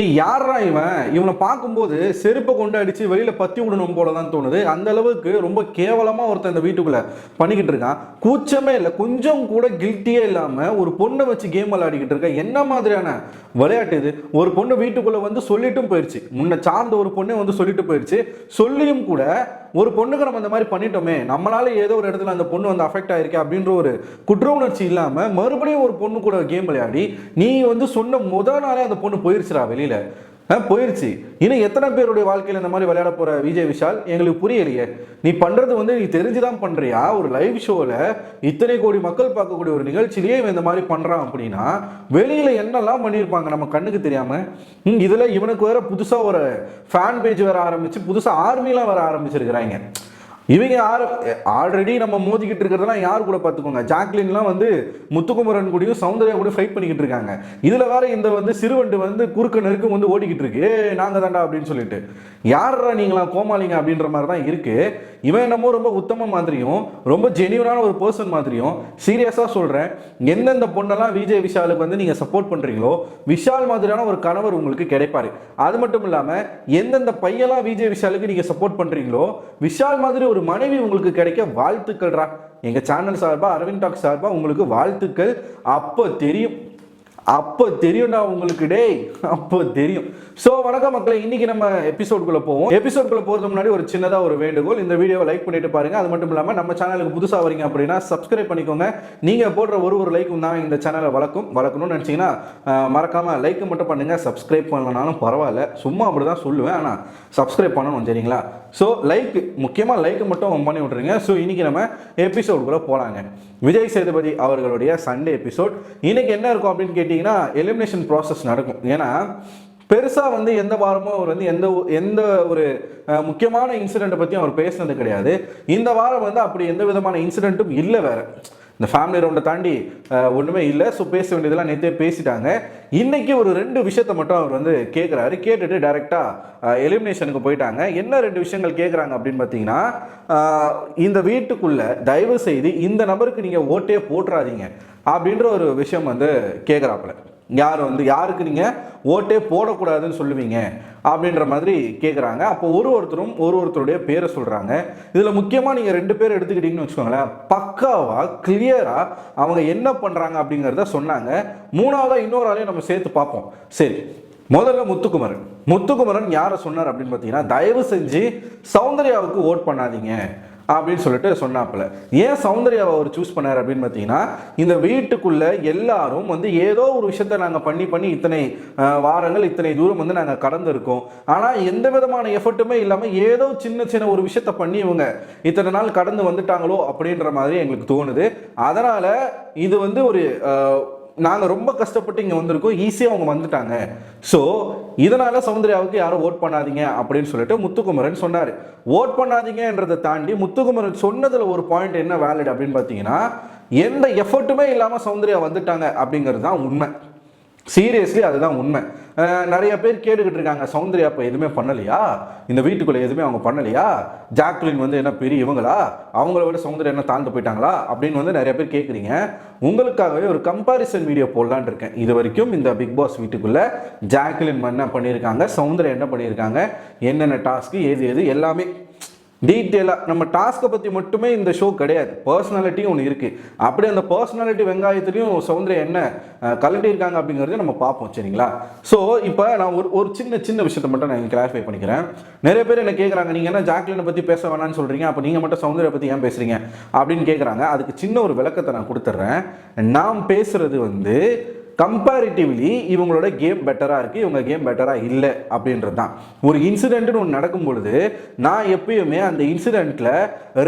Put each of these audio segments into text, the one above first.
ஏய் யாரா இவன்? இவனை பார்க்கும்போது செருப்பை கொண்டு அடித்து வெளியில் பத்தி விடணும் போல தான் தோணுது. அந்த அளவுக்கு ரொம்ப கேவலமாக ஒருத்தன் இந்த வீட்டுக்குள்ளே பண்ணிக்கிட்டு இருக்கான். கூச்சமே இல்லை. கொஞ்சம் கூட கில்ட்டியே இல்லாமல் ஒரு பொண்ணை வச்சு கேம் விளையாடிக்கிட்டு இருக்கேன் என்ன மாதிரியான விளையாட்டு இது? ஒரு பொண்ணு வீட்டுக்குள்ளே வந்து சொல்லிட்டும் போயிடுச்சு முன்ன சார்ந்த ஒரு பொண்ணே வந்து சொல்லிட்டு போயிடுச்சு சொல்லியும் கூட ஒரு பொண்ணுக்கு நம்ம இந்த மாதிரி பண்ணிட்டோமே நம்மளால ஏதோ ஒரு இடத்துல அந்த பொண்ணு வந்து அஃபெக்ட் ஆயிருக்கு அப்படின்ற ஒரு குற்ற உணர்ச்சி இல்லாமல் மறுபடியும் ஒரு பொண்ணு கூட கேம் விளையாடி நீ வந்து சொன்ன முதல் நாளே அந்த பொண்ணு போயிருச்சுடா வெளியில். அஹ் போயிருச்சு. இன்னும் எத்தனை பேருடைய வாழ்க்கையில் இந்த மாதிரி விளையாட போற விஜய் விஷால்? எங்களுக்கு புரியலையே. நீ பண்றது வந்து நீ தெரிஞ்சுதான் பண்றியா? ஒரு லைவ் ஷோல இத்தனை கோடி மக்கள் பார்க்கக்கூடிய ஒரு நிகழ்ச்சியிலேயே இவன் இந்த மாதிரி பண்றான் அப்படின்னா வெளியில என்னெல்லாம் பண்ணியிருப்பாங்க நம்ம கண்ணுக்கு தெரியாம? இதில் இதுல இவனுக்கு வேற புதுசா ஒரு ஃபேன் பேஜ் வேற ஆரம்பிச்சு புதுசா ஆர்மிலாம் வர ஆரம்பிச்சிருக்கிறாங்க. இவங்க யார்? ஆல்ரெடி நம்ம மோதிக்கிட்டு இருக்கிறதெல்லாம் யார் கூட பார்த்துக்கோங்க? ஜாக்லின்லாம் வந்து முத்துக்குமரன் கூடயும் சௌந்தர்யா கூட ஃபைட் பண்ணிக்கிட்டு இருக்காங்க. இதில் வேற இந்த வந்து சிறுவண்டு வந்து குறுக்க நெருக்கம் வந்து ஓடிக்கிட்டு இருக்கு. ஏ நாங்கள் தாண்டா அப்படின்னு சொல்லிட்டு. யாரா நீங்களாம் கோமாளிங்க அப்படின்ற மாதிரி தான் இருக்குது இவன் என்னமோ ரொம்ப உத்தம மாதிரியும் ரொம்ப ஜெனியூனான ஒரு பர்சன் மாதிரியும் சீரியஸாக சொல்கிறேன் எந்தெந்த பொண்ணெல்லாம் விஜய் விஷாலுக்கு வந்து நீங்கள் சப்போர்ட் பண்ணுறீங்களோ விஷால் மாதிரியான ஒரு கணவர் உங்களுக்கு கிடைப்பார். அது மட்டும் இல்லாமல் எந்தெந்த பையெல்லாம் விஜய் விஷாலுக்கு நீங்கள் சப்போர்ட் பண்ணுறீங்களோ விஷால் மாதிரி ஒரு மனைவி உங்களுக்கு கிடைக்க வாழ்த்துக்கள்ரா. எங்கள் சேனல் சார்பா அரவிந்த் டாக் சார்பா உங்களுக்கு வாழ்த்துக்கள். அப்போ தெரியும். அப்போ தெரியும்டா உங்களுக்கு டேய். அப்போ தெரியும். ஸோ வணக்கம் மக்களை. இன்னைக்கு நம்ம எபிசோடுக்குள்ளே போவோம். எபிசோட்குள்ள போகிறதுக்கு முன்னாடி ஒரு சின்னதாக ஒரு வேண்டுகோள். இந்த வீடியோவை லைக் பண்ணிட்டு பாருங்க. அது மட்டும் இல்லாமல் நம்ம சேனலுக்கு புதுசாக வரீங்க அப்படின்னா சப்ஸ்கிரைப் பண்ணிக்கோங்க. நீங்கள் போடுற ஒரு ஒரு லைக்கும் தான் இந்த சேனலை வளர்க்கும். வளர்க்கணும்னு நினச்சிங்கன்னா மறக்காமல் லைக்கு மட்டும் பண்ணுங்கள் சப்ஸ்கிரைப் பண்ணலனாலும் பரவாயில்ல. சும்மா அப்படி தான் சொல்லுவேன். ஆனால் சப்ஸ்கிரைப் பண்ணணும் சரிங்களா? ஸோ லைக் முக்கியமாக லைக் மட்டும் பண்ணி விட்ருங்க ஸோ இன்றைக்கி நம்ம எபிசோடுக்குள்ளே போகலாங்க விஜய் சேதுபதி அவர்களுடைய சண்டே எபிசோட் இன்றைக்கி என்ன இருக்கும் அப்படின்னு கேட்டிங்கன்னா எலிமினேஷன் ப்ராசஸ் நடக்கும். ஏன்னா பெருசாக வந்து எந்த வாரமும் அவர் வந்து எந்த எந்த ஒரு முக்கியமான இன்சிடெண்ட்டை பற்றி அவர் பேசினது கிடையாது. இந்த வாரம் வந்து அப்படி எந்த விதமான இன்சிடெண்ட்டும் இல்லை வேறு. இந்த ஃபேமிலி ரவுண்டை தாண்டி ஒன்றுமே இல்லை. ஸோ பேச வேண்டியதெல்லாம் நேற்றே பேசிட்டாங்க. இன்றைக்கி ஒரு ரெண்டு விஷயத்தை மட்டும் அவர் வந்து கேட்குறாரு கேட்டுட்டு டைரெக்டாக எலிமினேஷனுக்கு போயிட்டாங்க. என்ன ரெண்டு விஷயங்கள் கேட்குறாங்க அப்படின்னு பார்த்தீங்கன்னா இந்த வீட்டுக்குள்ளே தயவு செய்து இந்த நபருக்கு நீங்கள் ஓட்டே போட்டுறாதீங்க அப்படின்ற ஒரு விஷயம் வந்து கேட்குறாப்புல யார் வந்து யாருக்கு நீங்கள் ஓட்டே போடக்கூடாதுன்னு சொல்லுவீங்க? அப்படின்ற மாதிரி கேட்குறாங்க அப்போ ஒரு ஒருத்தரும் ஒரு ஒருத்தருடைய பேரை சொல்கிறாங்க இதில் முக்கியமாக நீங்கள் ரெண்டு பேர் எடுத்துக்கிட்டீங்கன்னு வச்சுக்கோங்களேன். பக்காவாக கிளியராக அவங்க என்ன பண்ணுறாங்க அப்படிங்கிறத சொன்னாங்க. மூணாவதாக இன்னொரு ஆளையும் நம்ம சேர்த்து பார்ப்போம். சரி முதல்ல முத்துக்குமரன். முத்துக்குமரன் யாரை சொன்னார் அப்படின்னு பார்த்தீங்கன்னா தயவு செஞ்சு சௌந்தர்யாவுக்கு ஓட் பண்ணாதீங்க. அப்படின்னு சொல்லிட்டு சொன்னாப்புல. ஏன் சௌந்தர்யாவை அவர் சூஸ் பண்ணார் அப்படின்னு பார்த்தீங்கன்னா இந்த வீட்டுக்குள்ள எல்லாரும் வந்து ஏதோ ஒரு விஷயத்த நாங்கள் பண்ணி பண்ணி இத்தனை வாரங்கள் இத்தனை தூரம் வந்து நாங்கள் கடந்திருக்கோம். ஆனால் எந்த விதமான எஃபர்ட்டுமே இல்லாமல் ஏதோ சின்ன சின்ன ஒரு விஷயத்த பண்ணி இவங்க இத்தனை நாள் கடந்து வந்துட்டாங்களோ அப்படின்ற மாதிரி எங்களுக்கு தோணுது. அதனால் இது வந்து ஒரு நாங்கள் ரொம்ப கஷ்டப்பட்டு இங்கே வந்திருக்கோம். ஈஸியாக அவங்க வந்துட்டாங்க. ஸோ இதனால் சௌந்தர்யாவுக்கு யாரும் ஓட் பண்ணாதீங்க அப்படின்னு சொல்லிட்டு முத்துக்குமரன் சொன்னார். ஓட் பண்ணாதீங்கன்றதை தாண்டி முத்துக்குமரன் சொன்னதில் ஒரு பாயிண்ட் என்ன வேலிட் அப்படின்னு பார்த்தீங்கன்னா எந்த எஃபர்ட்டுமே இல்லாமல் சௌந்தர்யா வந்துட்டாங்க அப்படிங்கிறது தான் உண்மை. சீரியஸ்லி அதுதான் உண்மை. நிறைய பேர் கேட்டுக்கிட்டு இருக்காங்க சௌந்தர்யா இப்போ எதுவுமே பண்ணலையா? இந்த வீட்டுக்குள்ளே எதுவுமே அவங்க பண்ணலையா? ஜாக்லின் வந்து என்ன பெரிய இவங்களா? அவங்கள விட சௌந்தர்யா என்ன தாழ்ந்து போயிட்டாங்களா? அப்படின்னு வந்து நிறைய பேர் கேட்குறீங்க உங்களுக்காகவே ஒரு கம்பாரிசன் வீடியோ போடலான்னு இருக்கேன். இது வரைக்கும் இந்த பிக் பாஸ் வீட்டுக்குள்ளே ஜாக்லின் என்ன பண்ணியிருக்காங்க சௌந்தர்யா என்ன பண்ணியிருக்காங்க என்னென்ன டாஸ்க்கு எது எது எல்லாமே டீட்டெயிலாக நம்ம டாஸ்க்கை பற்றி மட்டுமே இந்த ஷோ கிடையாது. பர்சனாலிட்டியும் ஒன்று இருக்குது அப்படி அந்த பர்சனாலிட்டி வெங்காயத்துலேயும் சௌந்தர்யா என்ன கலட்டியிருக்காங்க அப்படிங்கிறத நம்ம பார்ப்போம் சரிங்களா? ஸோ இப்போ நான் ஒரு ஒரு சின்ன சின்ன விஷயத்தை மட்டும் நான் கிளாரிஃபை பண்ணிக்கிறேன். நிறைய பேர் என்ன கேட்குறாங்க நீங்கள் என்ன ஜாக்லினை பற்றி பேச வேணாம்னு சொல்கிறீங்க அப்போ நீங்கள் மட்டும் சௌந்தர்யா பற்றி ஏன் பேசுகிறீங்க அப்படின்னு கேட்குறாங்க அதுக்கு சின்ன ஒரு விளக்கத்தை நான் கொடுத்துட்றேன் நாம் பேசுகிறது வந்து கம்பேரிட்டிவ்லி இவங்களோட கேம் பெட்டராக இருக்குது இவங்க கேம் பெட்டராக இல்லை அப்படின்றது தான். ஒரு இன்சிடென்ட்னு ஒன்று நடக்கும் பொழுது நான் எப்பயுமே அந்த இன்சிடெண்ட்டில்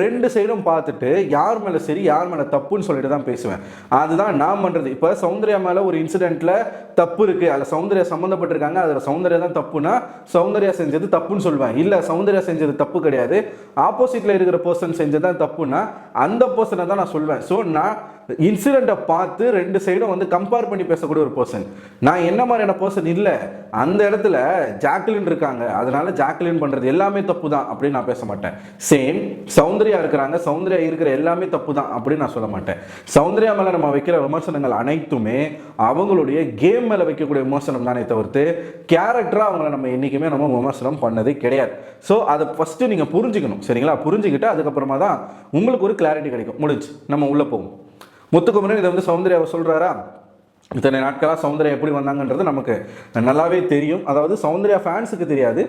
ரெண்டு சைடும் பார்த்துட்டு யார் மேலே சரி யார் மேலே தப்புன்னு சொல்லிட்டு தான் பேசுவேன். அதுதான் நான் பண்ணுறது இப்போ சௌந்தர்யா மேலே ஒரு இன்சிடெண்ட்டில் தப்பு இருக்குது அதில் சௌந்தர்யா சம்மந்தப்பட்டிருக்காங்க அதில் சௌந்தர்யா தான் தப்புனா சௌந்தர்யா செஞ்சது தப்புன்னு சொல்லுவேன் இல்லை சௌந்தர்யா செஞ்சது தப்பு கிடையாது. ஆப்போசிட்டில் இருக்கிற பர்சன் செஞ்சது தான் தப்புனா அந்த பர்சனை தான் நான் சொல்வேன். ஸோ நான் இன்சிடெண்ட்டை பார்த்து ரெண்டு சைடும் வந்து கம்பேர் பண்ணி பேசக்கூடிய ஒரு பர்சன் நான் என்ன மாதிரியான பர்சன் இல்லை அந்த இடத்துல ஜாக்லின் இருக்காங்க. அதனால ஜாக்லின் பண்ணுறது எல்லாமே தப்பு தான் அப்படின்னு நான் பேச மாட்டேன். சேம் சௌந்தர்யா இருக்கிறாங்க. சௌந்தர்யா இருக்கிற எல்லாமே தப்பு தான் அப்படின்னு நான் சொல்ல மாட்டேன். சௌந்தர்யா மேலே நம்ம வைக்கிற விமர்சனங்கள் அனைத்துமே அவங்களுடைய கேம் மேலே வைக்கக்கூடிய விமர்சனம் தானே தவிர்த்து கேரக்டராக அவங்கள நம்ம என்றைக்குமே நம்ம விமர்சனம் பண்ணதே கிடையாது. ஸோ அதை ஃபஸ்ட்டு நீங்கள் புரிஞ்சுக்கணும். சரிங்களா? புரிஞ்சுக்கிட்டு அதுக்கப்புறமா தான் உங்களுக்கு ஒரு கிளாரிட்டி கிடைக்கும். முடிஞ்சு. நம்ம உள்ளே போவோம். முத்துக்குமரன் இதை வந்து சௌந்தர்யாவை சொல்கிறாரா இத்தனை நாட்களாக சௌந்தர்யா எப்படி வந்தாங்கன்றது நமக்கு நல்லாவே தெரியும். அதாவது சௌந்தர்யா ஃபேன்ஸுக்கு தெரியாது.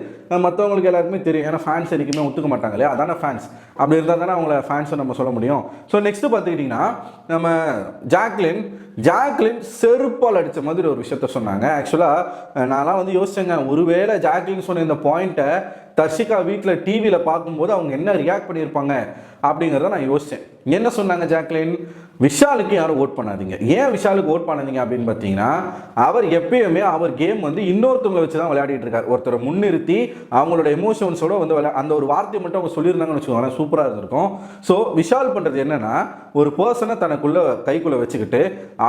மற்றவங்களுக்கு எல்லாருக்குமே தெரியும். ஏன்னா ஃபேன்ஸ் என்றைக்குமே ஒத்துக்க மாட்டாங்க இல்லையா? அதான ஃபேன்ஸ் அப்படி இருந்தால் தானே அவங்கள ஃபேன்ஸை நம்ம சொல்ல முடியும். ஸோ நெக்ஸ்ட்டு பார்த்துக்கிட்டிங்கன்னா நம்ம ஜாக்லின் ஜாக்லின் செருப்பால் அடித்த மாதிரி ஒரு விஷயத்த சொன்னாங்க. ஆக்சுவலாக நான்லாம் வந்து யோசிச்சேங்க. ஒருவேளை ஜாக்லின் சொன்ன இந்த பாயிண்ட்டை தர்ஷிகா வீட்டில் டிவியில் பார்க்கும்போது அவங்க என்ன ரியாக்ட் பண்ணியிருப்பாங்க? அப்படிங்கிறத நான் யோசித்தேன் என்ன சொன்னாங்க ஜாக்லின்? விஷாலுக்கு யாரும் ஓட் பண்ணாதீங்க. ஏன் விஷாலுக்கு ஓட் பண்ணாதீங்க அப்படின்னு பார்த்தீங்கன்னா அவர் எப்பயுமே அவர் கேம் வந்து இன்னொருத்தவங்களை வச்சு தான் விளையாடிட்டு இருக்காரு. ஒருத்தரை முன்னிறுத்தி அவங்களோட எமோஷன்ஸோட வந்து விளையா அந்த ஒரு வார்த்தையை மட்டும் அவங்க சொல்லியிருந்தாங்கன்னு வச்சுக்கோங்களேன் சூப்பராக இருந்திருக்கும். ஸோ விஷால் பண்ணுறது என்னன்னா ஒரு பர்சனை தனக்குள்ளே கைக்குள்ளே வச்சுக்கிட்டு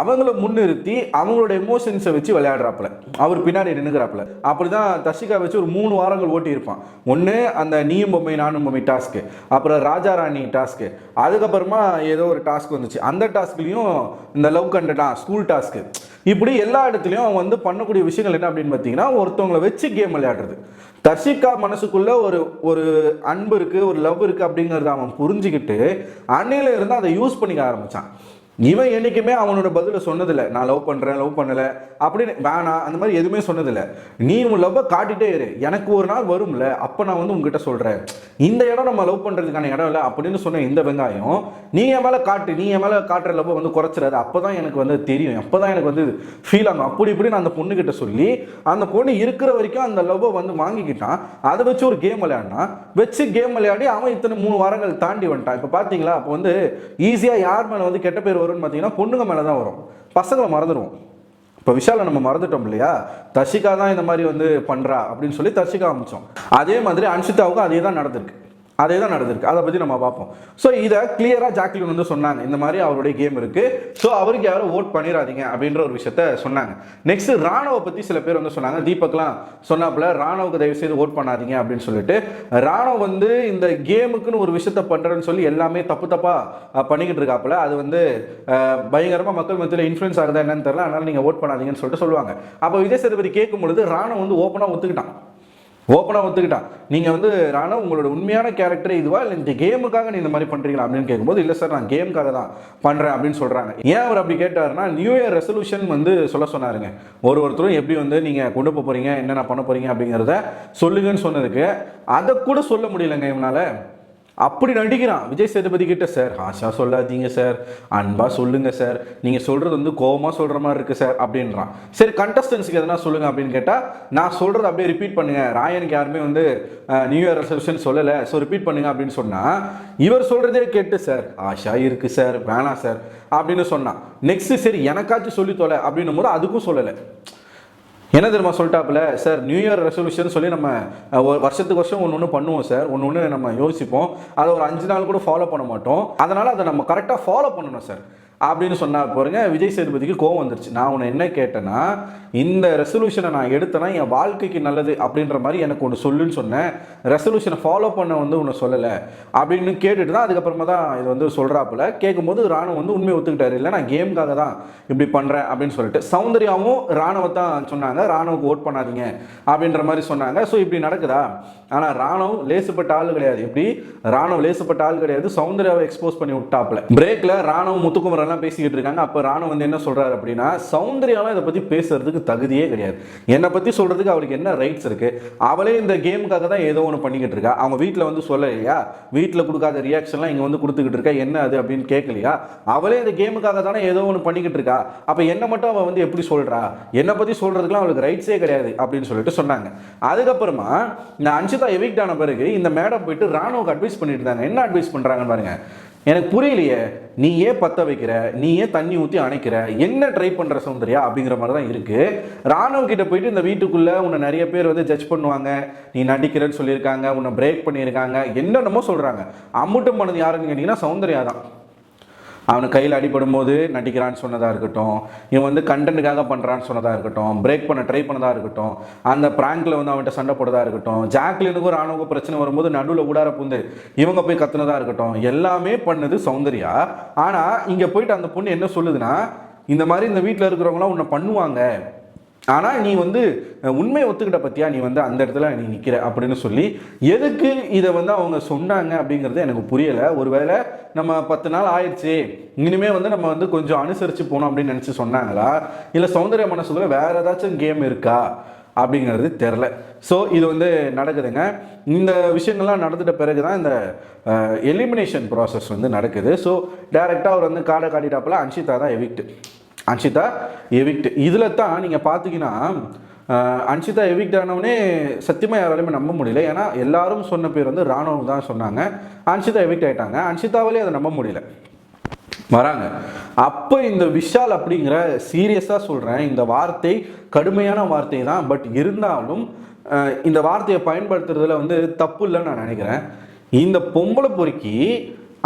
அவங்கள முன்னிறுத்தி அவங்களோட எமோஷன்ஸை வச்சு விளையாடுறாப்புல. அவர் பின்னாடி நின்னுக்கிறாப்புல. அப்படி தான் தஷிகா வச்சு ஒரு மூணு வாரங்கள் ஓட்டியிருப்பான். ஒன்று அந்த நீயும் பொம்மை நானும் பொம்மை டாஸ்க்கு அப்புறம் ராஜா ராணி டாஸ்க்கு அதுக்கப்புறமா ஏதோ ஒரு டாஸ்க் வந்துச்சு. அந்த டாஸ்க்லேயும் இந்த லவ் கண்டடா ஸ்கூல் டாஸ்க்கு இப்படி எல்லா இடத்துலையும் அவன் வந்து பண்ணக்கூடிய விஷயங்கள் என்ன அப்படின்னு பார்த்தீங்கன்னா ஒருத்தவங்களை வச்சு கேம் விளையாடுறது. தர்ஷிகா மனசுக்குள்ளே ஒரு ஒரு அன்பு இருக்குது ஒரு லவ் இருக்குது அப்படிங்கிறத அவன் புரிஞ்சுக்கிட்டு அன்னையில இருந்து அதை யூஸ் பண்ணிக்க ஆரம்பிச்சான். இவன் என்றைக்குமே அவனோட பதில சொன்னதில்லை. நான் லவ் பண்ணுறேன் லவ் பண்ணலை அப்படின்னு வேணாம் அந்த மாதிரி எதுவுமே சொன்னதில்லை. நீ உன் லவ்வை காட்டிகிட்டே இரு. எனக்கு ஒரு நாள் வரும்ல அப்போ நான் வந்து உங்ககிட்ட சொல்கிறேன் இந்த இடம் நம்ம லவ் பண்ணுறதுக்கான இடம் இல்லை அப்படின்னு சொன்ன இந்த வெங்காயம் நீ என் மேலே காட்டு நீ என் மேலே காட்டுற லவ்வை வந்து குறைச்சிடாது. அப்போ தான் எனக்கு வந்து தெரியும். அப்போ தான் எனக்கு வந்து ஃபீல் ஆகும். அப்படி இப்படி நான் அந்த பொண்ணுக்கிட்ட சொல்லி அந்த பொண்ணு இருக்கிற வரைக்கும் அந்த லவ்வை வந்து வாங்கிக்கிட்டான் அதை வச்சு ஒரு கேம் விளையாடினா வச்சு கேம் விளையாடி அவன் இத்தனை மூணு வாரங்கள் தாண்டி வந்துட்டான். இப்போ பார்த்தீங்களா அப்போ வந்து ஈஸியாக யார் மேலே வந்து கெட்ட பேர் வரும்னு பார்த்தீங்கன்னா பொண்ணுங்க மேலே தான் வரும். பசங்களை மறந்துடுவோம் இப்போ விஷாலை நம்ம மறந்துட்டோம் இல்லையா? தர்ஷிகா தான் இந்த மாதிரி வந்து பண்ணுறா அப்படின்னு சொல்லி தர்ஷிகா அமைச்சோம். அதே மாதிரி அன்ஷிதாவுக்கும் அதே தான் நடந்திருக்கு. அதே தான் நடந்திருக்கு. அதை பற்றி நம்ம பார்ப்போம். ஸோ இதை கிளியராக ஜாக்லின் வந்து சொன்னாங்க. இந்த மாதிரி அவருடைய கேம் இருக்குது ஸோ அவருக்கு யாரும் ஓட் பண்ணிடாதீங்க அப்படின்ற ஒரு விஷயத்த சொன்னாங்க. நெக்ஸ்ட் ராணுவ பற்றி சில பேர் வந்து சொன்னாங்க. தீபக்லாம் சொன்னாப்புல ராணுவுக்கு தயவு செய்து ஓட் பண்ணாதீங்க அப்படின்னு சொல்லிட்டு. ராணுவ வந்து இந்த கேமுக்குன்னு ஒரு விஷயத்த பண்ணுறேன்னு சொல்லி எல்லாமே தப்பு தப்பாக பண்ணிக்கிட்டு இருக்காப்புல. அது வந்து பயங்கரமாக மக்கள் மத்தியில் இன்ஃப்ளூயன்ஸ் ஆகுதா என்னன்னு தெரியல. அதனால் நீங்கள் ஓட் பண்ணாதீங்கன்னு சொல்லிட்டு சொல்லுவாங்க. அப்போ விஜய் சேதுபதி கேட்கும் பொழுது ராணுவ வந்து ஓப்பனாக ஒத்துக்கிட்டான். ஓப்பனாக ஒத்துக்கிட்டான். நீங்கள் வந்து ராணா உங்களோட உண்மையான கேரக்டர் இதுவா? இல்லை இந்த கேமுக்காக நீ இந்த மாதிரி பண்ணுறீங்களா அப்படின்னு கேட்கும்போது இல்லை சார் நான் கேமுக்காக தான் பண்ணுறேன் அப்படின்னு சொல்கிறாங்க ஏன் அவர் அப்படி கேட்டாருன்னா நியூ இயர் ரெசல்யூஷன் வந்து சொல்ல சொன்னாருங்க. ஒரு ஒருத்தரும் எப்படி வந்து நீங்கள் கொண்டு போக போகிறீங்க என்னென்ன பண்ண போகிறீங்க அப்படிங்கிறத சொல்லுங்கன்னு சொன்னதுக்கு அதை கூட சொல்ல முடியலங்க இவனால். அப்படி நடிக்கிறான். விஜய் சேதுபதி கிட்ட சார் ஆஷா சொல்லாதீங்க சார். அன்பா சொல்லுங்க சார். நீங்க சொல்றது வந்து கோபமா சொல்ற மாதிரி இருக்கு சார் அப்படின்றான். சரி கண்டஸ்டன்ஸுக்கு எதனா சொல்லுங்க அப்படின்னு கேட்டா நான் சொல்றது அப்படியே ரிப்பீட் பண்ணுங்க. ராயனுக்கு யாருமே வந்து நியூ இயர் ரெசல்யூஷன் சொல்லலை. ஸோ ரிப்பீட் பண்ணுங்க அப்படின்னு சொன்னா இவர் சொல்றதே கேட்டு சார். ஆஷா இருக்கு சார். வேணாம் சார் அப்படின்னு சொன்னான் நெக்ஸ்ட் சரி எனக்காச்சும் சொல்லி தொலை அப்படின்னும் போது அதுக்கும் சொல்லலை. என்ன தெரியுமா சொல்லிட்டாப்புல? சார் நியூ இயர் ரெசல்யூஷன் சொல்லி நம்ம ஒரு வருஷத்துக்கு வருஷம் ஒன்று ஒன்று பண்ணுவோம் சார். ஒன்று ஒன்று நம்ம யோசிப்போம். அதை ஒரு அஞ்சு நாள் கூட ஃபாலோ பண்ண மாட்டோம். அதனால் அதை நம்ம கரெக்டாக ஃபாலோ பண்ணணும் சார். அப்படின்னு சொன்னால் பாருங்க விஜய் சேதுபதிக்கு கோவம் வந்துருச்சு. நான் உன்னை என்ன கேட்டேன்னா இந்த ரெசல்யூஷனை நான் எடுத்தேன்னா என் வாழ்க்கைக்கு நல்லது அப்படின்ற மாதிரி எனக்கு ஒன்று சொல்லுன்னு சொன்னேன். ரெசல்யூஷனை ஃபாலோ பண்ண வந்து உன்னை சொல்லலை அப்படின்னு கேட்டுட்டு தான் அதுக்கப்புறமா தான் இது வந்து சொல்கிறாப்புல கேட்கும்போது ராணுவ வந்து உண்மையை ஒத்துக்கிட்டாரு. இல்லை நான் கேமுக்காக தான் இப்படி பண்ணுறேன் அப்படின்னு சொல்லிட்டு. சௌந்தர்யாவும் ராணுவத்தான் சொன்னாங்க. ராணுவுக்கு ஓட் பண்ணாதீங்க அப்படின்ற மாதிரி சொன்னாங்க. ஸோ இப்படி நடக்குதா? ஆனால் ராணுவம் லேசுப்பட்ட ஆள் கிடையாது. இப்படி ராணுவ லேசுப்பட்ட ஆள் கிடையாது. சௌந்தர்யாவை எக்ஸ்போஸ் பண்ணி விட்டாப்புல. பிரேக்கில் ராணுவ முத்துக்குமரன் எல்லாம் பேசிக்கிட்டு இருக்காங்க. அப்போ ராணுவ வந்து என்ன சொல்றாரு அப்படின்னா சௌந்தர்யாலாம் இதை பத்தி பேசுறதுக்கு தகுதியே கிடையாது. என்னை பத்தி சொல்றதுக்கு அவளுக்கு என்ன ரைட்ஸ் இருக்கு? அவளே இந்த கேமுக்காக தான் ஏதோ ஒன்று பண்ணிக்கிட்டு இருக்கா? அவங்க வீட்டில் வந்து சொல்லலையா? வீட்டில் கொடுக்காத ரியாக்ஷன்லாம் இங்கே வந்து கொடுத்துக்கிட்டு இருக்கா? என்ன அது அப்படின்னு கேட்கலையா? அவளே இந்த கேமுக்காக தானே ஏதோ ஒன்று பண்ணிக்கிட்டு இருக்கா? அப்போ என்ன மட்டும் அவள் வந்து எப்படி சொல்றா? என்னை பத்தி சொல்றதுக்குலாம் அவளுக்கு ரைட்ஸே கிடையாது அப்படின்னு சொல்லிட்டு சொன்னாங்க. அதுக்கப்புறமா இந்த அன்ஷிதா எவிக்ட் ஆன பிறகு இந்த மேடம் போயிட்டு ராணுவுக்கு அட்வைஸ் பண்ணிட்டு இருந்தாங்க. என்ன அட்வைஸ் பண்ணுறாங்கன்னு பாருங்க. எனக்கு புரியலையே நீ ஏன் பற்ற வைக்கிற நீ ஏன் தண்ணி ஊற்றி அணைக்கிற என்ன ட்ரை பண்ணுற சௌந்தர்யா அப்படிங்கிற மாதிரி தான் இருக்குது ராணுவ கிட்ட போயிட்டு இந்த வீட்டுக்குள்ளே உன்னை நிறைய பேர் வந்து ஜட்ஜ் பண்ணுவாங்க. நீ நடிக்கிறேன்னு சொல்லியிருக்காங்க உன்னை பிரேக் பண்ணியிருக்காங்க என்னென்னமோ சொல்கிறாங்க அம்முட்டம் பண்ணது யாருன்னு கேட்டிங்கன்னா சௌந்தர்யா தான். அவன் கையில் அடிபடும் போது நடிக்கிறான்னு சொன்னதாக இருக்கட்டும் இவன் வந்து கண்டென்ட்டுக்காக பண்ணுறான்னு சொன்னதாக இருக்கட்டும் பிரேக் பண்ண ட்ரை பண்ணதாக இருக்கட்டும் அந்த ப்ராங்கில் வந்து அவன்கிட்ட சண்டை போடுறதா இருக்கட்டும் ஜாக்லினுக்கும் ராணுவக்கும் பிரச்சனை வரும்போது நடுவில் ஊடார புந்து இவங்க போய் கத்துனதாக இருக்கட்டும் எல்லாமே பண்ணது சௌந்தர்யா. ஆனால் இங்கே போயிட்டு அந்த பொண்ணு என்ன சொல்லுதுன்னா இந்த மாதிரி இந்த வீட்டில் இருக்கிறவங்களாம் உன்னை பண்ணுவாங்க. ஆனால் நீ வந்து உண்மையை ஒத்துக்கிட்ட பற்றியா நீ வந்து அந்த இடத்துல நீ நிற்கிற அப்படின்னு சொல்லி எதுக்கு இதை வந்து அவங்க சொன்னாங்க அப்படிங்கிறது எனக்கு புரியலை. ஒருவேளை நம்ம பத்து நாள் ஆயிடுச்சு இனிமேல் வந்து நம்ம வந்து கொஞ்சம் அனுசரித்து போகணும் அப்படின்னு நினச்சி சொன்னாங்களா? இல்லை சௌந்தர்ய மனசுக்குள்ள வேறு ஏதாச்சும் கேம் இருக்கா? அப்படிங்கிறது தெரில ஸோ இது வந்து நடக்குதுங்க. இந்த விஷயங்கள்லாம் நடந்துட்ட பிறகு தான் இந்த எலிமினேஷன் ப்ராசஸ் வந்து நடக்குது. ஸோ டேரெக்டாக அவர் வந்து காடை காட்டிட்டாப்பில் அன்ஷிதா தான் எவிக்ட் அன்ஷிதா எவிக்ட். இதில் தான் நீங்கள் பார்த்தீங்கன்னா அன்ஷிதா எவிக்ட் ஆனவனே சத்தியமாக யாராலையுமே நம்ப முடியல. ஏன்னா எல்லாரும் சொன்ன பேர் வந்து ராணுவம் தான் சொன்னாங்க. அன்ஷிதா எவிக்ட் ஆகிட்டாங்க அன்ஷிதாவிலே அதை நம்ப முடியல. வராங்க. அப்போ இந்த விஷால் அப்படிங்கிற சீரியஸாக சொல்கிறேன் இந்த வார்த்தை கடுமையான வார்த்தை தான். பட் இருந்தாலும் இந்த வார்த்தையை பயன்படுத்துறதுல வந்து தப்பு இல்லைன்னு நான் நினைக்கிறேன். இந்த பொம்பளை பொறுக்கி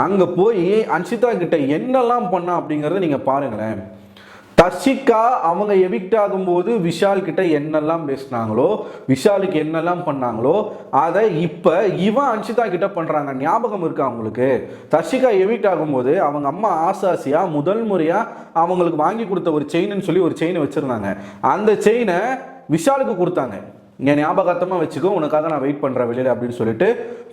அங்கே போய் அன்ஷிதா கிட்ட என்னெல்லாம் பண்ணா அப்படிங்கிறத நீங்கள் பாருங்களேன். தர்ஷிகா அவங்க எவிக்ட் ஆகும்போது விஷால் கிட்ட என்னெல்லாம் பேசினாங்களோ விஷாலுக்கு என்னெல்லாம் பண்ணாங்களோ அதை இப்போ இவன் அன்ஷிதா கிட்ட பண்ணுறாங்க ஞாபகம் இருக்கா அவங்களுக்கு தர்ஷிகா எவிக்ட் ஆகும்போது அவங்க அம்மா ஆசாசியாக முதல் முறையாக அவங்களுக்கு வாங்கி கொடுத்த ஒரு செயின்னு சொல்லி ஒரு செயினை வச்சுருந்தாங்க. அந்த செயினை விஷாலுக்கு கொடுத்தாங்க. என் ஞாபகத்தமாக வச்சுக்கோ உனக்காக நான் வெயிட் பண்ணுறேன் வெளியில் அப்படின்னு சொல்லிட்டு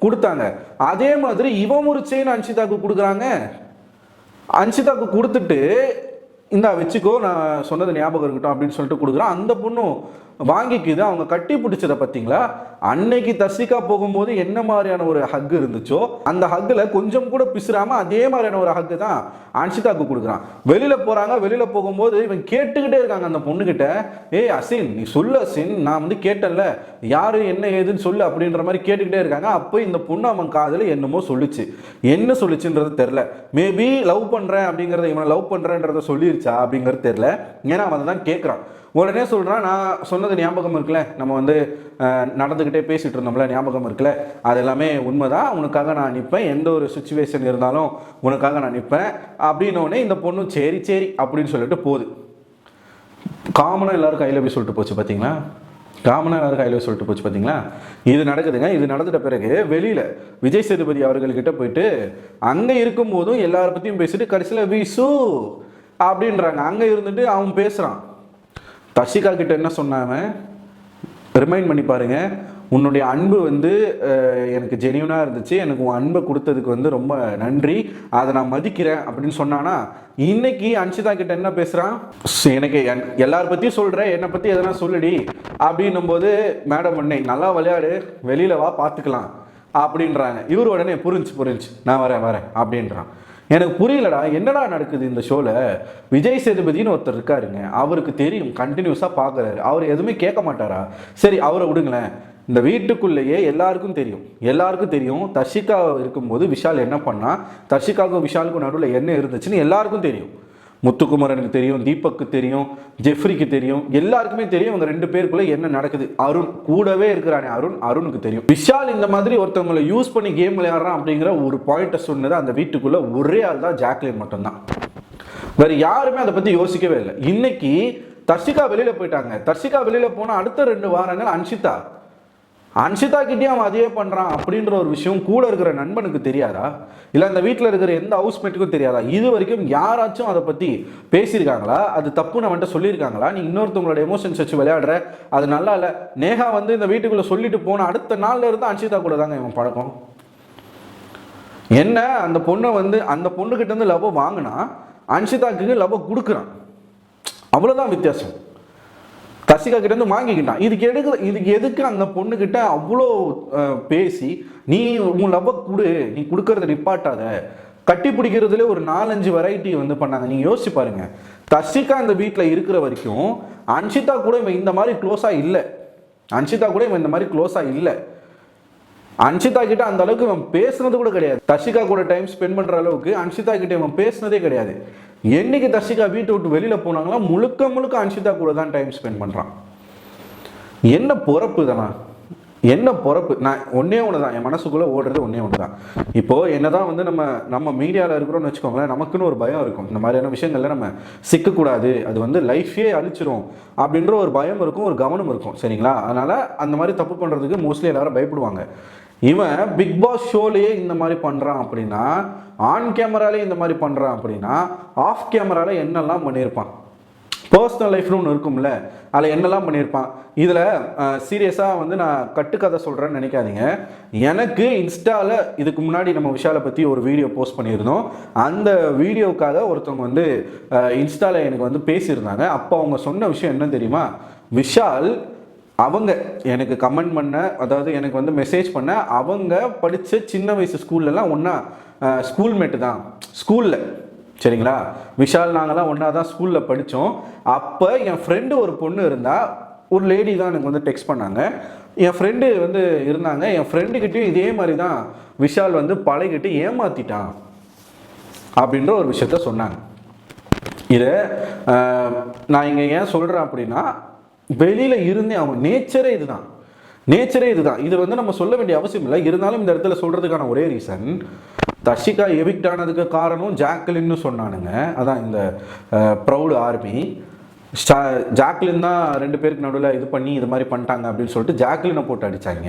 கொடுத்தாங்க. அதே மாதிரி இவன் ஒரு செயின் அன்ஷிதாக்கு கொடுக்குறாங்க. அன்ஷிதாவுக்கு கொடுத்துட்டு இந்தா வச்சுக்கோ நான் சொன்னது ஞாபகம் இருக்கட்டும் அப்படின்னு சொல்லிட்டு கொடுக்குறான். அந்த பொண்ணும் வாங்கிக்குது அவங்க கட்டி பிடிச்சதை பார்த்தீங்களா? அன்னைக்கு தர்சிகா போகும்போது என்ன மாதிரியான ஒரு ஹக் இருந்துச்சோ அந்த ஹக்கில் கொஞ்சம் கூட பிசுறாமல் அதே மாதிரியான ஒரு ஹக்கு தான் அன்ஷிதாக்கு கொடுக்குறான். வெளியில் போகிறாங்க வெளியில் போகும்போது இவன் கேட்டுக்கிட்டே இருக்காங்க அந்த பொண்ணுக்கிட்ட ஏய் அசின் நீ சொல்லு அசின் நான் வந்து கேட்டேன்ல யார் என்ன ஏதுன்னு சொல்லு அப்படின்ற மாதிரி கேட்டுக்கிட்டே இருக்காங்க. அப்போ இந்த பொண்ணு அவன் காதில் என்னமோ சொல்லுச்சு. என்ன சொல்லிச்சுன்றது தெரில மேபி லவ் பண்ணுறேன் அப்படிங்கிறத இவனை லவ் பண்ணுறேன்றத சொல்லிருச்சா அப்படிங்கிறது தெரில ஏன்னா அவன் தான் கேட்குறான் உடனே சொல்கிறான் நான் சொன்னது ஞாபகம் இருக்குல்ல? நம்ம வந்து நடந்துக்கிட்டே பேசிகிட்டு இருந்தோம்ல ஞாபகம் இருக்குல்ல? அது எல்லாமே உண்மைதான் உனக்காக நான் நிற்பேன் எந்த ஒரு சுச்சுவேஷன் இருந்தாலும் உனக்காக நான் நிற்பேன் அப்படின்னோடனே இந்த பொண்ணு சரி சரி அப்படின்னு சொல்லிட்டு போகுது. காமனாக எல்லாரும் கையில் போய் சொல்லிட்டு போச்சு பார்த்தீங்களா காமனாக எல்லாரும் கையில் போய் சொல்லிட்டு போச்சு பார்த்தீங்களா இது நடக்குதுங்க. இது நடந்துட்ட பிறகு வெளியில் விஜய் சேதுபதி அவர்கள்கிட்ட போயிட்டு அங்கே இருக்கும்போதும் எல்லார பற்றியும் பேசிட்டு கடைசியில் விசு அப்படின்றாங்க. அங்கே இருந்துட்டு அவன் பேசுகிறான் தர்ஷிகா கிட்ட என்ன சொன்னாங்க ரிமைண்ட் பண்ணி பாருங்க. உன்னுடைய அன்பு வந்து எனக்கு ஜெனியூனாக இருந்துச்சு. எனக்கு உன் அன்பை கொடுத்ததுக்கு வந்து ரொம்ப நன்றி. அதை நான் மதிக்கிறேன் அப்படின்னு சொன்னானா இன்னைக்கு அன்ஷிதா கிட்ட என்ன பேசுகிறான் எனக்கு என்- எல்லார் பற்றியும் சொல்கிறேன் என்னை பற்றி எதனா சொல்லுடி. அப்படின்னும் போது மேடம் உன்னை நல்லா விளையாடு. வெளியில் வா பார்த்துக்கலாம். அப்படின்றாங்க. இவர் உடனே புரிஞ்சு புரிஞ்சு. நான் வரேன் வரேன். அப்படின்றான். எனக்கு புரியலடா என்னடா நடக்குது இந்த ஷோவில் விஜய் சேதுபதினு ஒருத்தர் இருக்காருங்க. அவருக்கு தெரியும் கண்டினியூஸாக பார்க்குறாரு அவர் எதுவுமே கேட்க மாட்டாரா? சரி அவரை விடுங்களேன். இந்த வீட்டுக்குள்ளேயே எல்லாருக்கும் தெரியும். எல்லாருக்கும் தெரியும் தர்ஷிகா இருக்கும்போது விஷால் என்ன பண்ணால் தர்ஷிகாவுக்கும் விஷாலுக்கும் நடுவில் என்ன இருந்துச்சுன்னு எல்லாருக்கும் தெரியும். முத்துக்குமரனுக்கு தெரியும் தீபக்கு தெரியும் ஜெஃப்ரிக்கு தெரியும் எல்லாருக்குமே தெரியும் அவங்க ரெண்டு பேருக்குள்ள என்ன நடக்குது. அருண் கூடவே இருக்கிறானே. அருண் அருணுக்கு தெரியும். விஷால் இந்த மாதிரி ஒருத்தவங்களை யூஸ் பண்ணி கேம் விளையாடுறான் அப்படிங்கிற ஒரு பாயிண்ட்டை சொன்னது அந்த வீட்டுக்குள்ள ஒரே ஆள் தான் ஜாக்லின் மட்டும்தான். வேற யாருமே அதை பத்தி யோசிக்கவே இல்லை. இன்னைக்கு தர்ஷிகா வெளியில போயிட்டாங்க. தர்ஷிகா வெளியில போனா அடுத்த ரெண்டு வாரங்கள் அன்ஷிதா. அன்ஷிதா கிட்டேயும் அவன் அதையே பண்ணுறான் அப்படின்ற ஒரு விஷயம் கூட இருக்கிற நண்பனுக்கு தெரியாதா? இல்லை அந்த வீட்டில் இருக்கிற எந்த ஹவுஸ்மேட்டுக்கும் தெரியாதா? இது வரைக்கும் யாராச்சும் அதை பற்றி பேசியிருக்காங்களா? அது தப்புன்னு அவன்கிட்ட சொல்லியிருக்காங்களா? நீ இன்னொருத்தவங்களோட எமோஷன்ஸ் வச்சு விளையாடுற? அது நல்லா இல்லை. நேகா வந்து இந்த வீட்டுக்குள்ளே சொல்லிட்டு போன அடுத்த நாளில் இருந்து அன்ஷிதா கூட தாங்க இவன் பழக்கம். என்ன? அந்த பொண்ணை வந்து அந்த பொண்ணுக்கிட்டேருந்து லவ் வாங்கினா அன்ஷிதாக்கு லவ் கொடுக்குறான். அவ்வளோதான் வித்தியாசம். சசிகா கிட்ட இருந்து வாங்கிக்கிட்டான். இதுக்கு எடுக்க இதுக்கு எதுக்கு அந்த பொண்ணுக்கிட்ட அவ்வளோ பேசி நீ உன் லவ்வை கொடு நீ கொடுக்கறத நிப்பாட்டாத. கட்டி பிடிக்கிறதுல ஒரு நாலஞ்சு வெரைட்டி வந்து பண்ணாங்க நீங்க யோசிச்சு பாருங்க. தர்ஷிகா இந்த வீட்டில் இருக்கிற வரைக்கும் அன்ஷிதா கூட இவன் இந்த மாதிரி க்ளோஸாக இல்லை. அன்ஷிதா கூட இவன் இந்த மாதிரி க்ளோஸாக இல்லை. அன்ஷிதா கிட்ட அந்த அளவுக்கு இவன் பேசுனது கூட கிடையாது. தர்ஷிகா கூட டைம் ஸ்பெண்ட் பண்ற அளவுக்கு அன்ஷிதா கிட்ட இவன் பேசுனதே கிடையாது. என்னைக்கு தர்ஷிகா வீட்டை விட்டு வெளியில் போனாங்களா முழுக்க முழுக்க அன்ஷிதா கூட தான் டைம் ஸ்பெண்ட் பண்ணுறான் என்ன பொறப்பு இதெல்லாம் என்ன பொறப்பு? நான் ஒன்றே ஒன்று தான் என் மனசுக்குள்ளே ஓடுறது ஒன்றே ஒன்று தான் இப்போது என்னதான் வந்து நம்ம நம்ம மீடியாவில் இருக்கிறோம்னு வச்சுக்கோங்களேன் நமக்குன்னு ஒரு பயம் இருக்கும். இந்த மாதிரியான விஷயங்கள்ல நம்ம சிக்கக்கூடாது. அது வந்து லைஃபே அழிச்சிரும் அப்படின்ற ஒரு பயம் இருக்கும் ஒரு கவனம் இருக்கும். சரிங்களா? அதனால் அந்த மாதிரி தப்பு பண்ணுறதுக்கு மோஸ்ட்லி எல்லோரும் பயப்படுவாங்க. இவன் பிக் பாஸ் ஷோலேயே இந்த மாதிரி பண்ணுறான் அப்படின்னா ஆன் கேமராலே இந்த மாதிரி பண்ணுறான் அப்படின்னா ஆஃப் கேமரால என்னெல்லாம் பண்ணியிருப்பான் பர்சனல் லைஃப்னு ஒன்று இருக்கும்ல அதில் என்னெல்லாம் பண்ணியிருப்பான் இதில் சீரியஸாக வந்து நான் கட்டுக்கதை சொல்கிறேன்னு நினைக்காதீங்க. எனக்கு இன்ஸ்டாவில் இதுக்கு முன்னாடி நம்ம விஷாலை பற்றி ஒரு வீடியோ போஸ்ட் பண்ணியிருந்தோம். அந்த வீடியோவுக்காக ஒருத்தவங்க வந்து இன்ஸ்டாவில் எனக்கு வந்து பேசியிருந்தாங்க. அப்போ அவங்க சொன்ன விஷயம் என்ன தெரியுமா? விஷால் அவங்க எனக்கு கமெண்ட் பண்ண அதாவது எனக்கு வந்து மெசேஜ் பண்ண அவங்க படித்த சின்ன வயசு ஸ்கூல்லலாம் ஒன்றா ஸ்கூல்மேட்டு தான். ஸ்கூலில் சரிங்களா? விஷால் நாங்களாம் ஒன்றா தான் ஸ்கூலில் படித்தோம் அப்போ என் ஃப்ரெண்டு ஒரு பொண்ணு இருந்தால் ஒரு லேடி தான் எனக்கு வந்து டெக்ஸ்ட் பண்ணாங்க. என் ஃப்ரெண்டு வந்து இருந்தாங்க. என் ஃப்ரெண்டுக்கிட்டையும் இதே மாதிரி தான் விஷால் வந்து பழகிட்டு ஏமாத்திட்டான். அப்படின்ற ஒரு விஷயத்த சொன்னாங்க. இதை நான் இங்கே ஏன் சொல்கிறேன் அப்படின்னா வெளியில் இருந்தே அவங்க நேச்சரே இதுதான். நேச்சரே இதுதான். இது வந்து நம்ம சொல்ல வேண்டிய அவசியம் இல்லை. இருந்தாலும் இந்த இடத்துல சொல்கிறதுக்கான ஒரே ரீசன் தர்ஷிகா எவிக்ட் ஆனதுக்கு காரணம் ஜாக்லின்னு சொன்னானுங்க. அதான் இந்த ப்ரௌடு ஆர்மி ஜாக்லின் தான் ரெண்டு பேருக்கு நடுவில் இது பண்ணி இது மாதிரி பண்ணிட்டாங்க அப்படின்னு சொல்லிட்டு ஜாக்லினை போட்டு அடிச்சாங்க.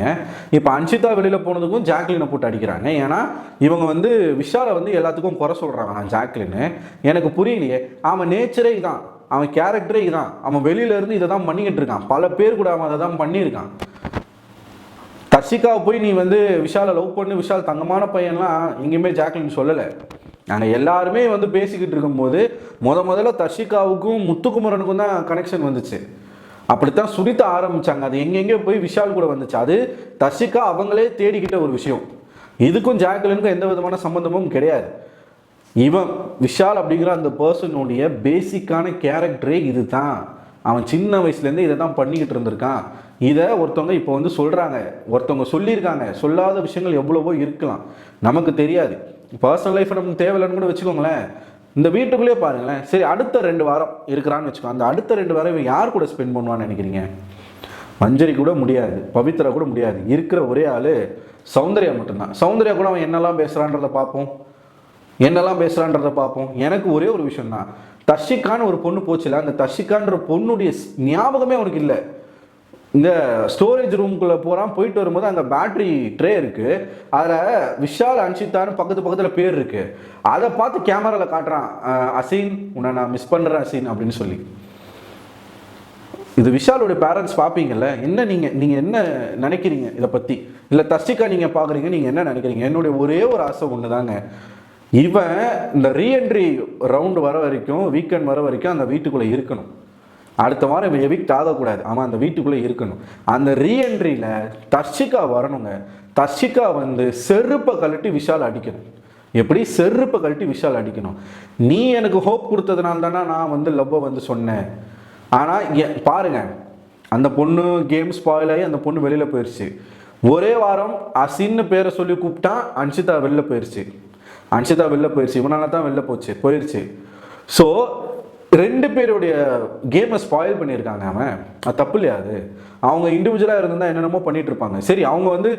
இப்போ அன்ஷிதா வெளியில் போனதுக்கும் ஜாக்லினை போட்டு அடிக்கிறாங்க. ஏன்னா இவங்க வந்து விஷாலை வந்து எல்லாத்துக்கும் குறை சொல்கிறாங்க நான் ஜாக்லின்னு. எனக்கு புரியலையே. ஆமாம் நேச்சரே இதான். அவன் கேரக்டரே இதுதான் அவன் வெளியிலேருந்து இதை தான் பண்ணிக்கிட்டு இருக்கான். பல பேர் கூட அவன் அதை தான் பண்ணியிருக்கான். தர்ஷிகாவை போய் நீ வந்து விஷாலை லவ் பண்ணு விஷால் தங்கமான பையன்லாம் எங்கேயுமே ஜாக்லின் சொல்லலை. நாங்கள் எல்லாருமே வந்து பேசிக்கிட்டு இருக்கும்போது முத முதல்ல தர்ஷிகாவுக்கும் முத்துக்குமரனுக்கும் தான் கனெக்ஷன் வந்துச்சு. அப்படித்தான் சுரித்த ஆரம்பித்தாங்க அது எங்கெங்கே போய் விஷால் கூட வந்துச்சு. அது தர்ஷிகா அவங்களே தேடிக்கிட்ட ஒரு விஷயம். இதுக்கும் ஜாக்லினுக்கும் எந்த விதமான சம்பந்தமும் கிடையாது. இவன் விஷால் அப்படிங்கிற அந்த பர்சனுடைய பேசிக்கான கேரக்டரே இதுதான். அவன் சின்ன வயசுலேருந்து இதை தான் பண்ணிக்கிட்டு இருந்திருக்கான். இதை ஒருத்தவங்க இப்போ வந்து சொல்கிறாங்க ஒருத்தவங்க சொல்லியிருக்காங்க. சொல்லாத விஷயங்கள் எவ்வளவோ இருக்கலாம். நமக்கு தெரியாது. பர்சனல் லைஃப் நமக்கு தேவையில்லைன்னு கூட வச்சுக்கோங்களேன். இந்த வீட்டுக்குள்ளேயே பாருங்களேன். சரி அடுத்த ரெண்டு வாரம் இருக்கிறான்னு வச்சுக்கோ. அந்த அடுத்த ரெண்டு வாரம் இவன் யார் கூட ஸ்பெண்ட் பண்ணுவான்னு நினைக்கிறீங்க? மஞ்சரி கூட முடியாது. பவித்ரா கூட முடியாது. இருக்கிற ஒரே ஆள் சௌந்தர்யா மட்டும்தான். சௌந்தர்யா கூட அவன் என்னெல்லாம் பேசுகிறான்றதை பார்ப்போம். என்னெல்லாம் பேசுகிறான்றதை பார்ப்போம். எனக்கு ஒரே ஒரு விஷயம் தான் தர்ஷிகான்னு ஒரு பொண்ணு போச்சுல அந்த தர்ஷிகான்ற பொண்ணுடைய ஞாபகமே அவனுக்கு இல்லை. இந்த ஸ்டோரேஜ் ரூம்குள்ளே போகிறான் போயிட்டு வரும்போது அங்கே பேட்ரி ட்ரே இருக்குது அதில் விஷால் அன்ஷிதான்னு பக்கத்து பக்கத்தில் பேர் இருக்குது அதை பார்த்து கேமராவில் காட்டுறான் அசீன் உன்னை நான் மிஸ் பண்ணுறேன் அசீன் அப்படின்னு சொல்லி. இது விஷாலுடைய பேரண்ட்ஸ் பார்ப்பீங்கல்ல என்ன நீங்கள் நீங்கள் என்ன நினைக்கிறீங்க இதை பற்றி இல்லை தர்ஷிகா நீங்கள் பார்க்குறீங்க நீங்கள் என்ன நினைக்கிறீங்க? என்னுடைய ஒரே ஒரு ஆசை ஒன்று தாங்க இவன் இந்த ரீஎன்ட்ரி ரவுண்டு வர வரைக்கும் வீக்கெண்ட் வர வரைக்கும் அந்த வீட்டுக்குள்ளே இருக்கணும். அடுத்த வாரம் இவன் எவிக்ட் ஆகக்கூடாது. அவன் அந்த வீட்டுக்குள்ளே இருக்கணும். அந்த ரீஎன்ட்ரியில் தர்ஷிகா வரணுங்க. தர்ஷிகா வந்து செருப்பை கழட்டி விஷால் அடிக்கணும். எப்படி? செருப்பை கழட்டி விஷால் அடிக்கணும். நீ எனக்கு ஹோப் கொடுத்ததுனால தானே நான் வந்து லவ்வை வந்து சொன்னேன். ஆனால் பாருங்க. அந்த பொண்ணு கேம் ஸ்பாயில் ஆகி அந்த பொண்ணு வெளியில் போயிடுச்சு ஒரே வாரம் அசின்னு பேரை சொல்லி கூப்பிட்டா அன்ஷிதா வெளில போயிடுச்சு அன்ஷிதா வெளில போயிடுச்சு இவனால தான் வெளில போச்சு. போயிடுச்சு ஸோ ரெண்டு பேருடைய கேமை ஸ்பாயில் பண்ணியிருக்காங்க அவன். அது தப்பு இல்லையா அது? அவங்க இண்டிவிஜுவலாக இருந்தால் என்னென்னமோ பண்ணிட்டு இருப்பாங்க. சரி அவங்க வந்து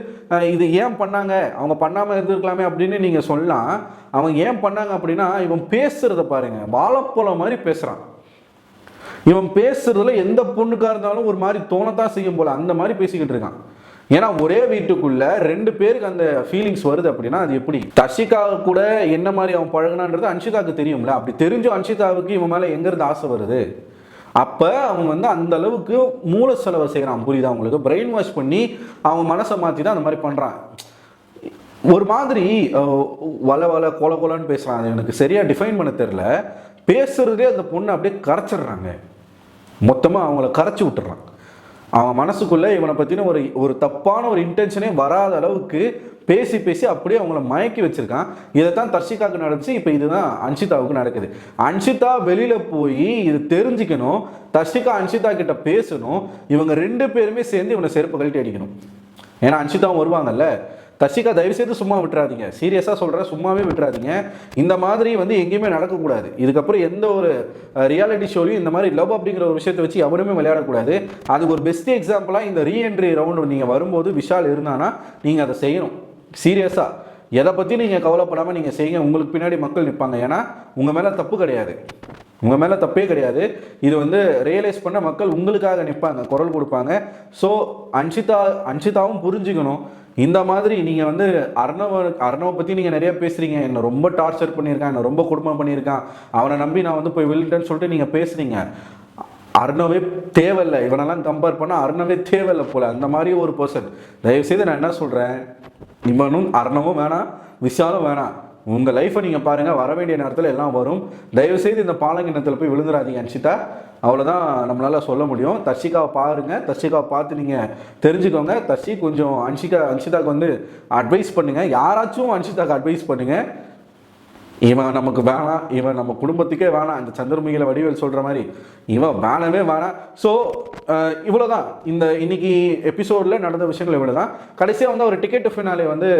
இது ஏன் பண்ணாங்க? அவங்க பண்ணாமல் இருந்திருக்கலாமே அப்படின்னு நீங்கள் சொல்லலாம். அவங்க ஏன் பண்ணாங்க அப்படின்னா இவன் பேசுறத பாருங்க. வாழைப்பழம் மாதிரி பேசுகிறான் இவன் பேசுறதுல எந்த பொண்ணுக்காக இருந்தாலும் ஒரு மாதிரி தோணத்தான் செய்யும் போல. அந்த மாதிரி பேசிக்கிட்டு இருக்கான். ஏன்னா ஒரே வீட்டுக்குள்ள ரெண்டு பேருக்கு அந்த ஃபீலிங்ஸ் வருது அப்படின்னா அது எப்படி? தர்ஷிகா கூட என்ன மாதிரி அவன் பழகினான்றது அன்ஷிதாவுக்கு தெரியும்ல. அப்படி தெரிஞ்சும் அன்ஷிதாவுக்கு இவன் மேலே எங்கேருந்து ஆசை வருது? அப்போ அவன் வந்து அந்த அளவுக்கு மூல செலவை செய்கிறான் புரியுதா அவங்களுக்கு பிரெயின் வாஷ் பண்ணி அவன் மனசை மாற்றி தான் அந்த மாதிரி பண்ணுறான் ஒரு மாதிரி வள வள கொல கொலன்னு பேசுகிறான் அது எனக்கு சரியாக டிஃபைன் பண்ண தெரில பேசுறதே அந்த பொண்ணை அப்படியே கரைச்சிடுறாங்க. மொத்தமாக அவங்கள கரைச்சி விட்டுறான். அவன் மனசுக்குள்ளே இவனை பற்றின ஒரு ஒரு தப்பான ஒரு இன்டென்ஷனே வராத அளவுக்கு பேசி பேசி அப்படியே அவங்கள மயக்கி வச்சுருக்கான். இதை தான் தர்ஷிகாவுக்கு நடந்துச்சு. இப்போ இதுதான் அன்ஷிதாவுக்கு நடக்குது. அன்ஷிதா வெளியில் போய் இது தெரிஞ்சுக்கணும். தர்ஷிகா அன்ஷிதா கிட்ட பேசணும். இவங்க ரெண்டு பேருமே சேர்ந்து இவனை செருப்பு கழட்டி அடிக்கணும் ஏன்னா அன்ஷிதாவும் வருவாங்கல்ல. தஷிகா தயவுசெய்து சும்மா விட்டுறாதீங்க. சீரியஸாக சொல்கிறேன் சும்மாவே விட்டுறாதீங்க. இந்த மாதிரி வந்து எங்கேயுமே நடக்கக்கூடாது. இதுக்கப்புறம் எந்த ஒரு ரியாலிட்டி ஷோலையும் இந்த மாதிரி லவ் அப்படிங்கிற ஒரு விஷயத்தை வச்சு எவனுமே விளையாடக்கூடாது. அதுக்கு ஒரு பெஸ்ட் எக்ஸாம்பிளாக இந்த ரீஎன்ட்ரி ரவுண்டு நீங்கள் வரும்போது விஷால் இருந்தானா நீங்கள் அதை செய்யணும். சீரியஸாக எதை பற்றி நீங்கள் கவலைப்படாமல் நீங்கள் செய்யுங்க. உங்களுக்கு பின்னாடி மக்கள் நிற்பாங்க ஏன்னா உங்கள் மேலே தப்பு கிடையாது. உங்கள் மேலே தப்பே கிடையாது. இது வந்து ரியலைஸ் பண்ண மக்கள் உங்களுக்காக நிற்பாங்க குரல் கொடுப்பாங்க. ஸோ அன்ஷிதா அன்ஷிதாவும் புரிஞ்சுக்கணும். இந்த மாதிரி நீங்கள் வந்து அர்ணவ அர்ணவை பற்றி நீங்கள் நிறைய பேசுகிறீங்க என்னை ரொம்ப டார்ச்சர் பண்ணியிருக்கான். என்னை ரொம்ப குடும்பம் பண்ணியிருக்கான். அவனை நம்பி நான் வந்து போய் வில்லட்டேன்னு சொல்லிட்டு நீங்கள் பேசுகிறீங்க அர்ணவே தேவையில்லை. இவனெல்லாம் கம்பேர் பண்ணால் அர்ணவே தேவையில்லை போல. அந்த மாதிரி ஒரு பர்சன் தயவுசெய்து நான் என்ன சொல்கிறேன் இவனும் அர்ணவும் வேணாம். விஷாலும் வேணாம். உங்கள் லைஃப்பை நீங்கள் பாருங்கள் வர வேண்டிய நேரத்தில் எல்லாம் வரும். தயவுசெய்து இந்த பாலங்கிணத்தில் போய் விழுந்துடாதீங்க அன்ஷிதா. அவ்வளோதான் நம்மளால் சொல்ல முடியும். தர்ஷிகாவை பாருங்கள் தர்ஷிகாவை பார்த்து நீங்கள் தெரிஞ்சுக்கோங்க. தர்ஷி கொஞ்சம் அன்ஷிகா அன்ஷிதாக்கு வந்து அட்வைஸ் பண்ணுங்கள் யாராச்சும் அன்ஷிதாக்கு அட்வைஸ் பண்ணுங்கள் இவன் நமக்கு வேணாம் இவன் நம்ம குடும்பத்துக்கே வேணாம் அந்த சந்திரமுகியில் வடிவேல் சொல்கிற மாதிரி இவன் வேணவே வேணாம். ஸோ இவ்வளோதான் இந்த இன்னைக்கு எபிசோடில் நடந்த விஷயங்கள் இவ்வளோ தான் கடைசியாக வந்து ஒரு டிக்கெட் ஃபினாலே வந்து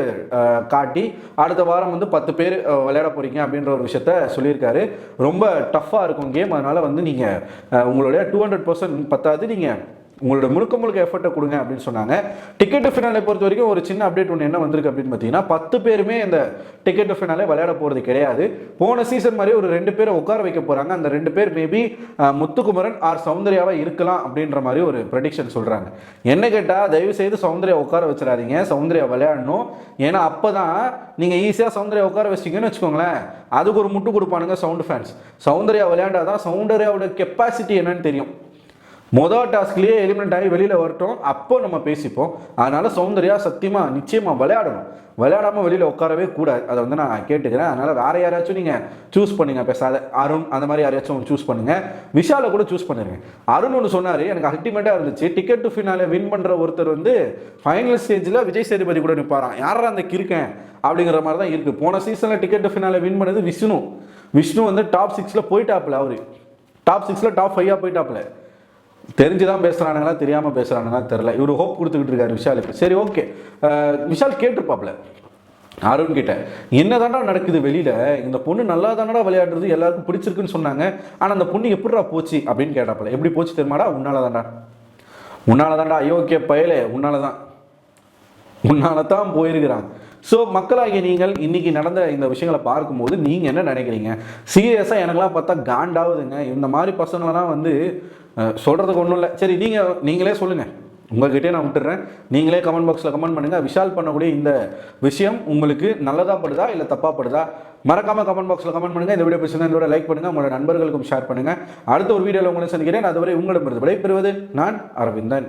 காட்டி அடுத்த வாரம் வந்து பத்து பேர் விளையாட போகிறீங்க அப்படின்ற ஒரு விஷயத்த சொல்லியிருக்காரு. ரொம்ப டஃப்பாக இருக்கும் கேம் அதனால் வந்து நீங்கள் உங்களுடைய டூ ஹண்ட்ரட் பர்சன்ட் பத்தாது. நீங்கள் உங்களோட முழுக்க முழுக்க எஃபர்ட்டை கொடுங்க அப்படின்னு சொன்னாங்க. டிக்கெட் ஃபினாலே பொறுத்த வரைக்கும் ஒரு சின்ன அப்டேட் ஒன்று என்ன வந்திருக்கு அப்படின்னு பார்த்தீங்கன்னா பத்து பேருமே இந்த டிக்கெட் ஃபினாலே விளையாட போகிறது கிடையாது. போன சீசன் மாதிரி ஒரு ரெண்டு பேரை உட்கார வைக்க போகிறாங்க அந்த ரெண்டு பேர் மேபி முத்துக்குமரன் ஆர் சௌந்தர்யாவாக இருக்கலாம் அப்படின்ற மாதிரி ஒரு ப்ரெடிக்ஷன் சொல்கிறாங்க என்ன கேட்டால் தயவு செய்து சௌந்தர்யா உட்கார வச்சிடாதீங்க. சௌந்தர்யா விளையாடணும். ஏன்னா அப்போ தான் நீங்கள் ஈஸியாக சௌந்தர்யா உட்கார வச்சிங்கன்னு வச்சுக்கோங்களேன். அதுக்கு ஒரு முட்டு கொடுப்பானுங்க சவுண்ட் ஃபேன்ஸ் சௌந்தர்யா விளையாண்டாதான் சௌந்தர்யாவோட கெப்பாசிட்டி என்னன்னு தெரியும். மொதல் டாஸ்க்லேயே எலிமினேட் ஆகி வெளியில் வரட்டும். அப்போ நம்ம பேசிப்போம். அதனால் சௌந்தர்யா சத்தியமாக நிச்சயமாக விளையாடணும். விளையாடாமல் வெளியில் உட்காரவே கூடாது. அதை வந்து நான் கேட்டுக்கிறேன். அதனால் வேறு யாராச்சும் நீங்கள் சூஸ் பண்ணுங்கள் பேசாத அருண் அந்த மாதிரி யாரையாச்சும் சூஸ் பண்ணுங்கள் விஷாலை கூட சூஸ் பண்ணுங்க அருண் ஒன்று சொன்னார் எனக்கு அல்டிமேட்டாக இருந்துச்சு. டிக்கெட் டு ஃபினாலே வின் பண்ணுற ஒருத்தர் வந்து ஃபைனல் ஸ்டேஜில் விஜய் சேதுபதி கூட நிற்பாராம் யாரா அந்த கிருக்கேன் அப்படிங்கிற மாதிரி தான் இருக்குது போன சீசனில் டிக்கெட் டு ஃபினாலே வின் பண்ணது விஷ்ணு. விஷ்ணு வந்து டாப் சிக்ஸில் போயிட்டாப்புல அவர். டாப் சிக்ஸில் டாப் ஃபைவாக போயிட்டாப்ல தெரிஞ்சு தான் பேசுகிறானுங்களா தெரியாமல் பேசுகிறானுங்களா தெரில இவர் ஹோப் கொடுத்துக்கிட்டு இருக்காரு விஷாலுக்கு. சரி ஓகே விஷால் கேட்டிருப்பாப்ல அருண் கிட்ட. என்ன நடக்குது வெளியில? இந்த பொண்ணு நல்லா தானடா விளையாடுறது எல்லாருக்கும் பிடிச்சிருக்குன்னு சொன்னாங்க. ஆனால் அந்த பொண்ணு எப்படிடா போச்சு அப்படின்னு கேட்டாப்புல. எப்படி போச்சு தெரியுமாடா? உன்னால தான்டா உன்னால தான்டா அயோக்கிய பயலே. உன்னால தான் உன்னால தான் போயிருக்கிறான். ஸோ மக்களாகிய நீங்கள் இன்றைக்கி நடந்த இந்த விஷயங்களை பார்க்கும்போது நீங்கள் என்ன நினைக்கிறீங்க? சீரியஸாக எனக்கெல்லாம் பார்த்தா காண்டாகுதுங்க இந்த மாதிரி பசங்களெல்லாம் வந்து சொல்கிறதுக்கு ஒன்றும் இல்லை. சரி நீங்கள் நீங்களே சொல்லுங்கள் உங்கள்கிட்டே நான் விட்டுறேன். நீங்களே கமெண்ட் பாக்ஸில் கமெண்ட் பண்ணுங்கள் விஷால் பண்ணக்கூடிய இந்த விஷயம் உங்களுக்கு நல்லதாக படுதா இல்லை தப்பாக படுதா? மறக்காமல் கமெண்ட் பாக்ஸில் கமெண்ட் பண்ணுங்கள் இந்த வீடியோ பிடிச்சிருந்தா இதோட லைக் பண்ணுங்கள் உங்களோட நண்பர்களுக்கும் ஷேர் பண்ணுங்கள் அடுத்த ஒரு வீடியோவில் உங்களை சந்திக்கிறேன். அதுவரை உங்களிடமிருந்து விடைபெறுவது நான் அரவிந்தன்.